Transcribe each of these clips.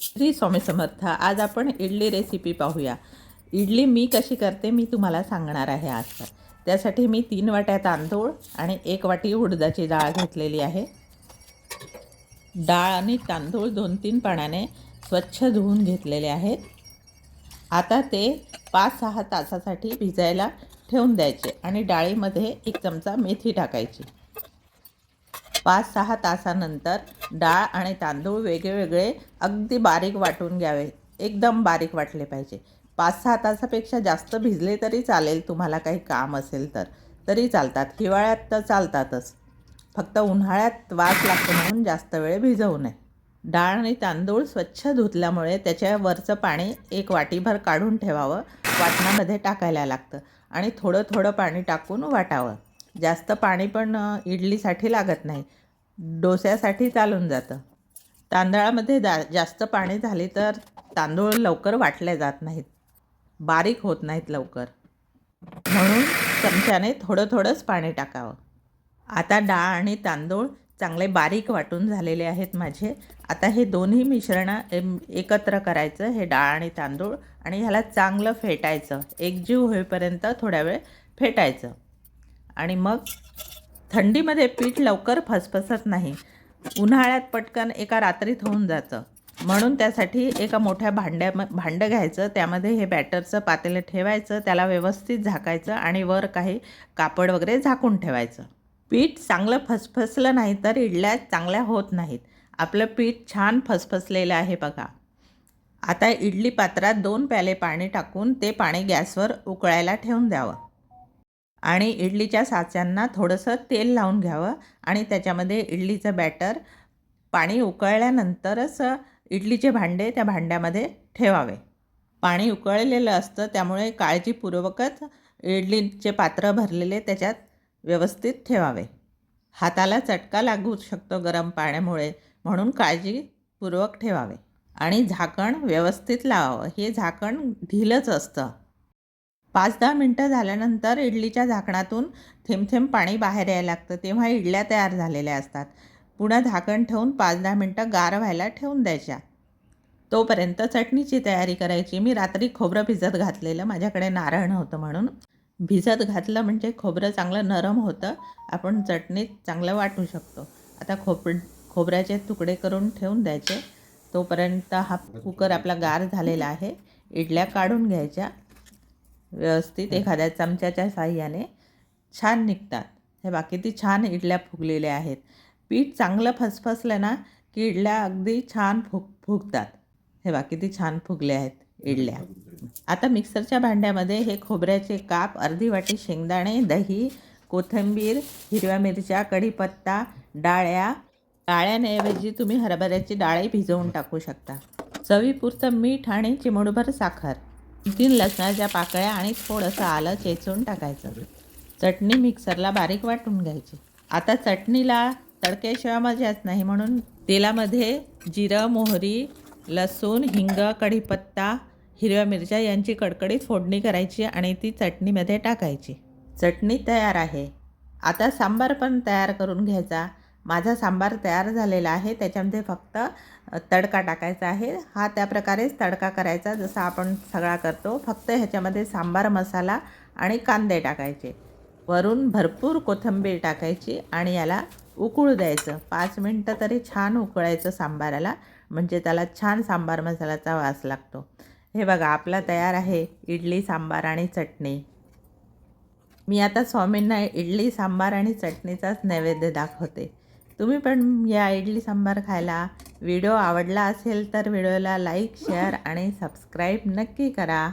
श्री स्वामी समर्थ आज आपण इडली रेसिपी पाहूया. इडली मी कशी करते मी तुम्हाला सांगणार आहे आज. तर त्यासाठी मी तीन वाट्या तांदूळ आणि एक वाटी उडदाची डाळ घेतलेली आहे. डाळ आणि तांदूळ दोन तीन पाण्याने स्वच्छ धुवून घेतलेले आहेत. आता ते पाच सहा तासासाठी भिजायला ठेवून द्यायचे आणि डाळीमध्ये एक चमचा मेथी टाकायची. पाच सहा तासानंतर डाळ आणि तांदूळ वेगळेवेगळे अगदी बारीक वाटून घ्यावे. एकदम बारीक वाटले पाहिजे. पाच सहा तासापेक्षा जास्त भिजले तरी चालेल तुम्हाला काही काम असेल तर. तरी चालतात. हिवाळ्यात तर चालतातच. फक्त उन्हाळ्यात वास लागतो म्हणून जास्त वेळ भिजवू नये. डाळ आणि तांदूळ स्वच्छ धुतल्यामुळे त्याच्यावरचं पाणी एक वाटीभर काढून ठेवावं. वाटणामध्ये टाकायला लागतं. आणि थोडं थोडं पाणी टाकून वाटावं. जास्त पाणी पण इडलीसाठी लागत नाही. डोस्यासाठी चालून जातं. तांदळामध्ये जा जास्त पाणी झाले तर तांदूळ लवकर वाटले जात नाहीत. बारीक होत नाहीत लवकर. म्हणून चमच्याने थोडं थोडंच पाणी टाकावं. आता डाळ आणि तांदूळ चांगले बारीक वाटून झालेले आहेत माझे. आता हे दोन्ही मिश्रणं एम- एकत्र करायचं हे डाळ आणि तांदूळ आणि ह्याला चांगलं फेटायचं. एकजीव होईपर्यंत थोड्या वेळ फेटायचं. आणि मग थंडीमध्ये पीठ लवकर फसफसत नाही. उन्हाळ्यात पटकन एका रात्रीत होऊन जातं. म्हणून त्यासाठी एका मोठ्या भांड्या भांडं घ्यायचं त्यामध्ये हे बॅटरचं पातेलं ठेवायचं त्याला व्यवस्थित झाकायचं आणि वर काही कापड वगैरे झाकून ठेवायचं. पीठ चांगलं फसफसलं नाही तर इडल्या चांगल्या होत नाहीत. आपलं पीठ छान फसफसलेलं आहे बघा. आता इडली पात्रात दोन प्याले पाणी टाकून ते पाणी गॅसवर उकळायला ठेवून द्यावं. आणि इडलीच्या साच्यांना थोडंसं तेल लावून घ्यावं आणि त्याच्यामध्ये इडलीचं बॅटर पाणी उकळल्यानंतरच इडलीचे भांडे त्या भांड्यामध्ये ठेवावे. पाणी उकळलेलं असतं त्यामुळे काळजीपूर्वकच इडलीचे पात्र भरलेले त्याच्यात व्यवस्थित ठेवावे. हाताला चटका लागू शकतो गरम पाण्यामुळे म्हणून काळजीपूर्वक ठेवावे. आणि झाकण व्यवस्थित लावावं. हे झाकण ढिलंच असतं. पाच दहा मिनटं झाल्यानंतर इडलीच्या झाकणातून थेंब थेंब पाणी बाहेर यायला लागतं. तेव्हा इडल्या तयार झालेल्या असतात. पुन्हा झाकण ठेवून पाच दहा मिनटं गार व्हायला ठेवून द्यायच्या. तोपर्यंत चटणीची तयारी करायची. मी रात्री खोबरं भिजत घातलेलं. माझ्याकडे नारळ नव्हतं म्हणून. भिजत घातलं म्हणजे खोबरं चांगलं नरम होतं. आपण चटणीत चांगलं वाटू शकतो. आता खोब खोबऱ्याचे तुकडे करून ठेवून द्यायचे. तोपर्यंत हा कुकर आपला गार झालेला आहे. इडल्या काढून घ्यायच्या. व्यवस्थित एखाद्या चमच्याच्या साह्याने छान निघतात. हे बा किती छान इडल्या फुगलेल्या आहेत. पीठ चांगलं फसफसलं ना की इडल्या अगदी छान फुग फुगतात. हे बा किती छान फुगले आहेत इडल्या. आता मिक्सरच्या भांड्यामध्ये हे खोबऱ्याचे काप अर्धी वाटी शेंगदाणे दही कोथिंबीर हिरव्या मिरच्या कढीपत्ता डाळ्या. डाळ्यांऐवजी तुम्ही हरभऱ्याची डाळही भिजवून टाकू शकता. चवीपुरतं मीठ आणि चिमूटभर साखर. तीन लसणाच्या पाकळ्या आणि थोडंसं आलं चेचून टाकायचं. चटणी मिक्सरला बारीक वाटून घ्यायची. आता चटणीला तडक्याशिवाय मजाच नाही म्हणून तेलामध्ये जिरं मोहरी लसूण हिंग कढीपत्ता हिरव्या मिरच्या यांची कडकडीत फोडणी करायची आणि ती चटणीमध्ये टाकायची. चटणी तयार आहे. आता सांबार पण तयार करून घ्यायचा. माझा सांबार तयार झालेला आहे. त्याच्यामध्ये फक्त तडका टाकायचा आहे. हा त्या प्रकारेच तडका करायचा जसा आपण सगळा करतो. फक्त ह्याच्यामध्ये सांबार मसाला आणि कांदे टाकायचे. वरून भरपूर कोथिंबीर टाकायची आणि याला उकळू द्यायचं. पाच मिनटं तरी छान उकळायचं सांबाराला म्हणजे त्याला छान सांबार मसाल्याचा वास लागतो. हे बघा आपला तयार आहे इडली सांबार आणि चटणी. मी आता स्वामींना इडली सांबार आणि चटणीचाच नैवेद्य दाखवते. तुम्ही पण या इडली सांबार खायला व्हिडिओ आवडला असेल तर व्हिडिओला लाईक शेअर आणि सबस्क्राईब नक्की करा.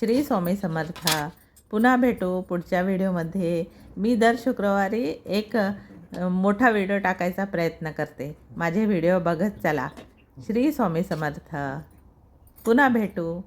श्री स्वामी समर्थ. पुन्हा भेटू पुढच्या व्हिडिओमध्ये. मी दर शुक्रवारी एक मोठा व्हिडिओ टाकायचा प्रयत्न करते. माझे व्हिडिओ बघत चला. श्री स्वामी समर्थ. पुन्हा भेटू.